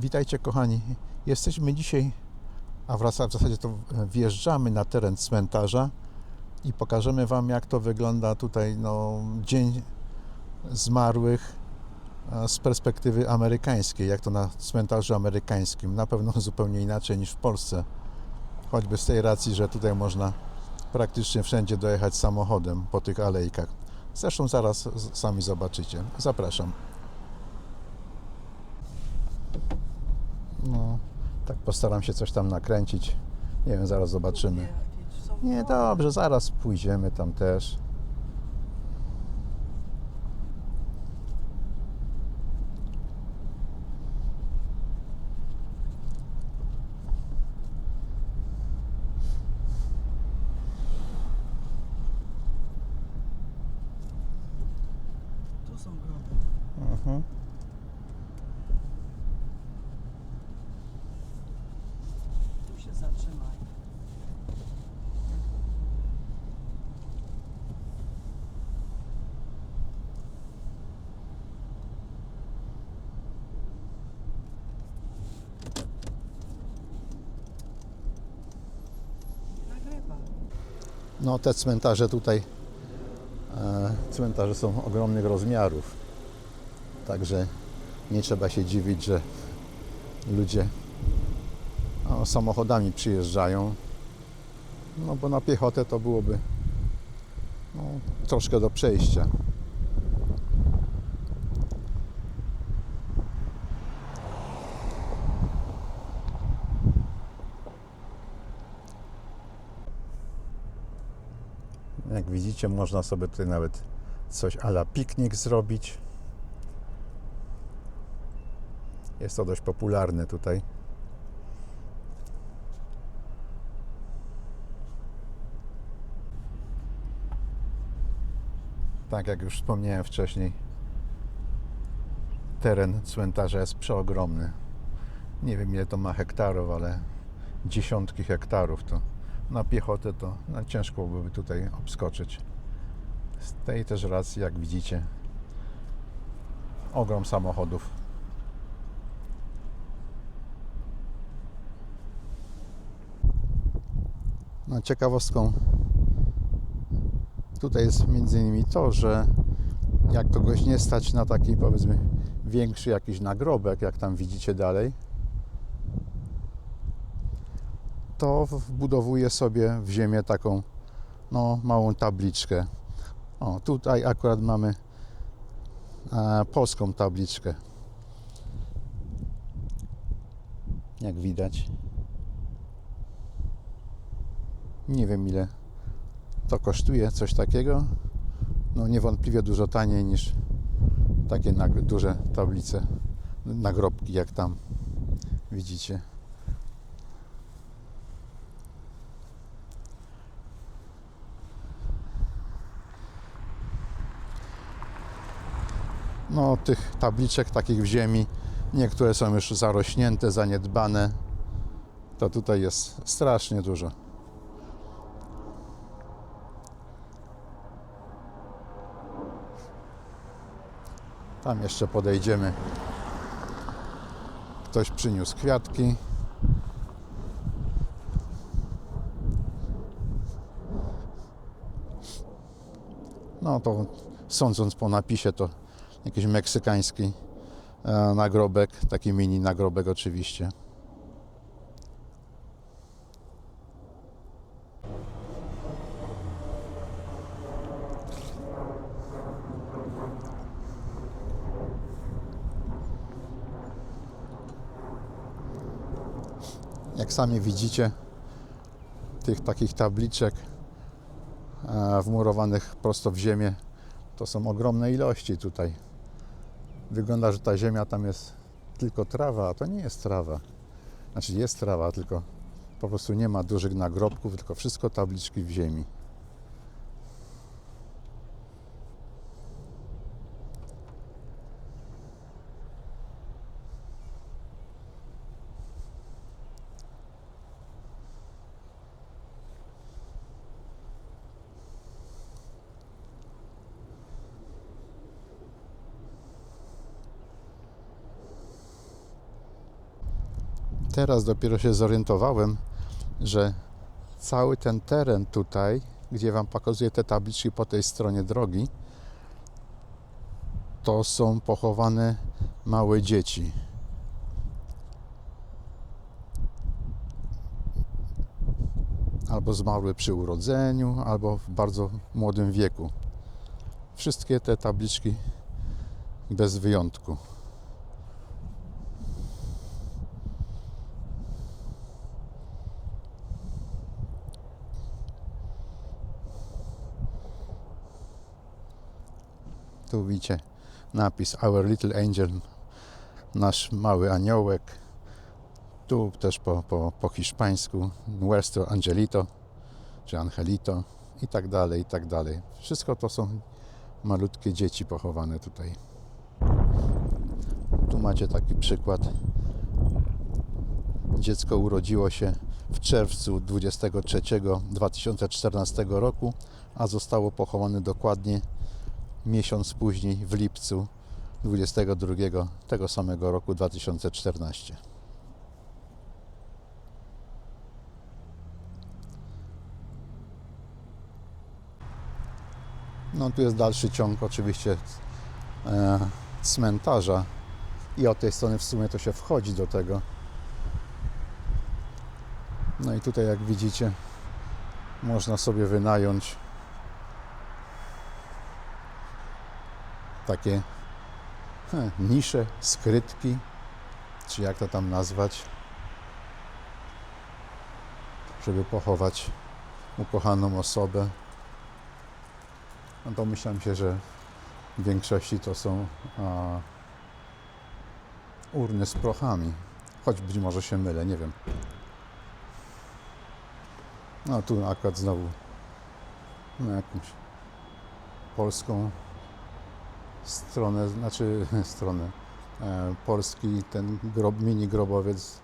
Witajcie kochani. Jesteśmy dzisiaj, a wraca w zasadzie to wjeżdżamy na teren cmentarza i pokażemy Wam jak to wygląda tutaj no, dzień zmarłych e, z perspektywy amerykańskiej, jak to na cmentarzu amerykańskim. Na pewno zupełnie inaczej niż w Polsce. Choćby z tej racji, że tutaj można praktycznie wszędzie dojechać samochodem po tych alejkach. Zresztą zaraz sami zobaczycie. Zapraszam. No, tak postaram się coś tam nakręcić. Nie wiem, zaraz zobaczymy. Nie, dobrze, zaraz pójdziemy tam też. Tu są. Mhm. Tu się zatrzymaj. Nie nagrywa. No, te cmentarze tutaj, e, cmentarze są ogromnych rozmiarów. Także nie trzeba się dziwić, że ludzie no, samochodami przyjeżdżają. No bo na piechotę to byłoby no, troszkę do przejścia. Jak widzicie, można sobie tutaj nawet coś ala piknik zrobić. Jest to dość popularne tutaj. Tak jak już wspomniałem wcześniej, teren cmentarza jest przeogromny. Nie wiem ile to ma hektarów, ale dziesiątki hektarów to na piechotę to no, ciężko byłoby tutaj obskoczyć. Z tej też racji, jak widzicie, ogrom samochodów. No, ciekawostką tutaj jest między innymi to, że jak kogoś nie stać na taki powiedzmy większy jakiś nagrobek, jak tam widzicie dalej, to wbudowuje sobie w ziemię taką no, małą tabliczkę. O, tutaj akurat mamy e, polską tabliczkę. Jak widać. Nie wiem ile to kosztuje, coś takiego. No niewątpliwie dużo taniej niż takie duże tablice, nagrobki jak tam widzicie. No, tych tabliczek takich w ziemi, niektóre są już zarośnięte, zaniedbane. To tutaj jest strasznie dużo. Tam jeszcze podejdziemy. Ktoś przyniósł kwiatki. No to sądząc po napisie to jakiś meksykański e, nagrobek, taki mini nagrobek oczywiście. Jak sami widzicie, tych takich tabliczek e, wmurowanych prosto w ziemię to są ogromne ilości tutaj. Wygląda, że ta ziemia tam jest tylko trawa, a to nie jest trawa. Znaczy jest trawa, tylko po prostu nie ma dużych nagrobków, tylko wszystko tabliczki w ziemi. Teraz dopiero się zorientowałem, że cały ten teren tutaj, gdzie Wam pokazuję te tabliczki po tej stronie drogi, to są pochowane małe dzieci. Albo zmarły przy urodzeniu, albo w bardzo młodym wieku. Wszystkie te tabliczki bez wyjątku. Tu widzicie napis Our Little Angel, nasz mały aniołek. Tu też po, po, po hiszpańsku Nuestro Angelito, czy Angelito i tak dalej, i tak dalej. Wszystko to są malutkie dzieci pochowane tutaj. Tu macie taki przykład. Dziecko urodziło się w czerwcu 23 2014 roku, a zostało pochowane dokładnie miesiąc później, w lipcu 22 tego samego roku 2014. No tu jest dalszy ciąg oczywiście e, cmentarza i od tej strony w sumie to się wchodzi do tego. No i tutaj jak widzicie można sobie wynająć takie he, nisze, skrytki, czy jak to tam nazwać, żeby pochować ukochaną osobę. No domyślam się, że w większości to są a, urny z prochami, choć być może się mylę, nie wiem. No tu akurat znowu na jakąś polską stronę, znaczy stronę e, polski ten grob, mini grobowiec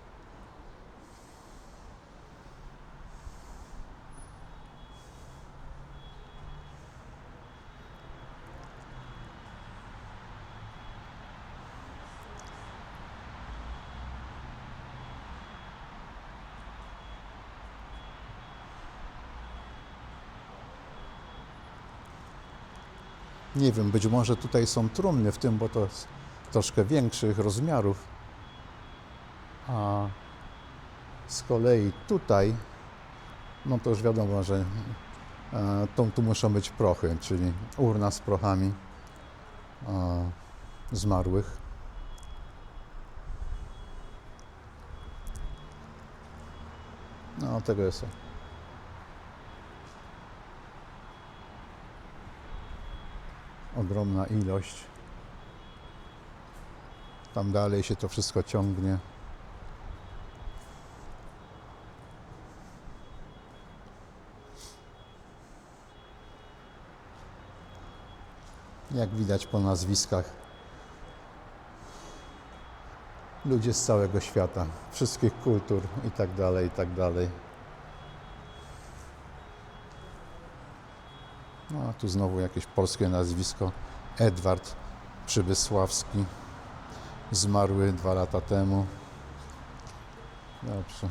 Nie wiem, być może tutaj są trumny w tym, bo to jest troszkę większych rozmiarów. A z kolei tutaj, no to już wiadomo, że e, tu, tu muszą być prochy, czyli urna z prochami e, zmarłych. No, tego jest. Ogromna ilość. Tam dalej się to wszystko ciągnie. Jak widać po nazwiskach, ludzie z całego świata, wszystkich kultur i tak dalej, i tak dalej. No a tu znowu jakieś polskie nazwisko. Edward Przybysławski. Zmarły dwa lata temu. Dobrze.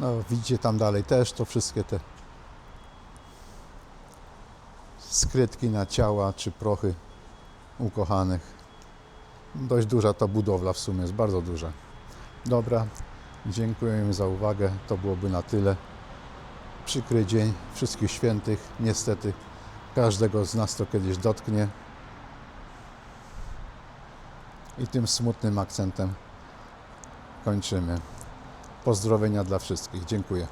No widzicie tam dalej też to wszystkie te skrytki na ciała czy prochy ukochanych. Dość duża to budowla w sumie, jest bardzo duża. Dobra, dziękuję za uwagę. To byłoby na tyle. Przykry dzień wszystkich świętych. Niestety każdego z nas to kiedyś dotknie. I tym smutnym akcentem kończymy. Pozdrowienia dla wszystkich. Dziękuję.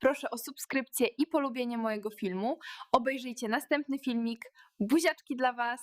Proszę o subskrypcję i polubienie mojego filmu. Obejrzyjcie następny filmik. Buziaczki dla Was.